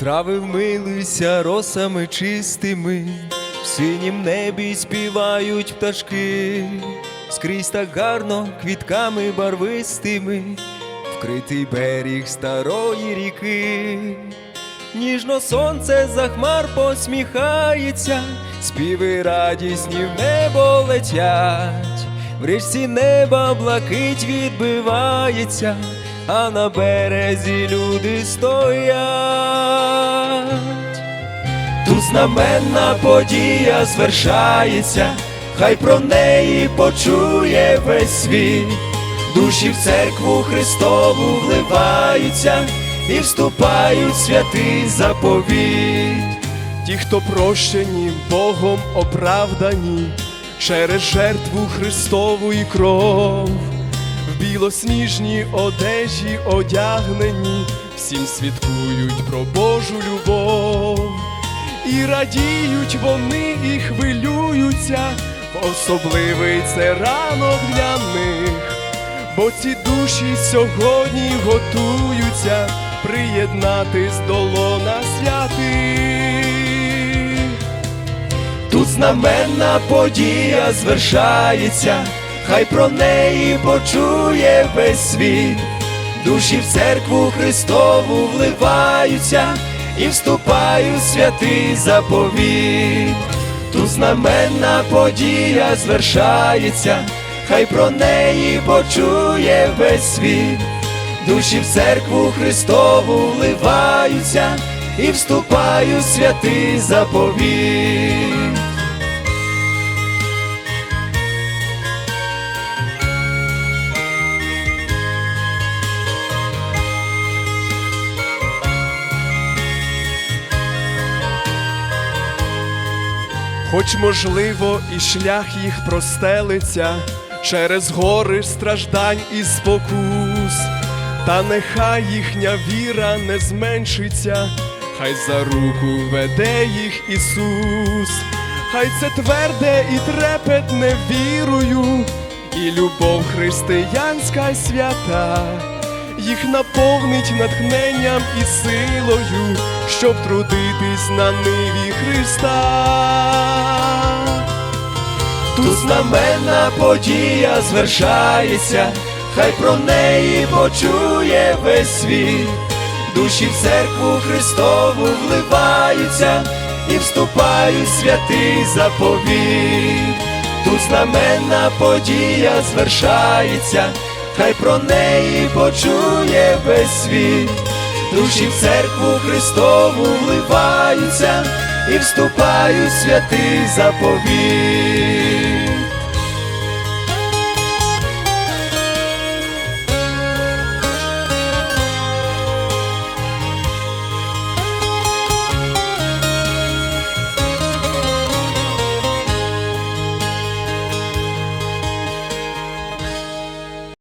Трави вмилися росами чистими, в синім небі співають пташки, скрізь так гарно квітками барвистими, вкритий берег старої ріки. Ніжно сонце за хмар посміхається, співи радісні в небо летять, в річці неба блакить відбивається, а на березі люди стоять. Тут знаменна подія звершається, хай про неї почує весь світ, душі в церкву Христову вливаються і вступають святий заповіт. Ті, хто прощені Богом оправдані через жертву Христову і кров, в білосніжній одежі одягнені, всім свідкують про Божу любов, і радіють вони, і хвилюються особливий це ранок для них, бо ці душі сьогодні готуються приєднатись до лона святих. Тут знаменна подія звершається, хай про неї почує весь світ, душі в церкву Христову вливаються і вступають в святий заповіт. Тут знаменна подія звершається, хай про неї почує весь світ, душі в церкву Христову вливаються і вступають в святий заповіт. Хоч можливо і шлях їх простелиться через гори страждань і спокус, та нехай їхня віра не зменшиться, хай за руку веде їх Ісус, хай це тверде і трепетне вірою, і любов християнська свята їх наповнить натхненням і силою, щоб трудитись на ниві Христа. Тут знаменна подія звершається, хай про неї почує весь світ, душі в церкву Христову вливаються і вступають святий заповіт. Тут знаменна подія звершається, хай про неї почує весь світ, душі в церкву Христову вливаються і вступають святий заповіт.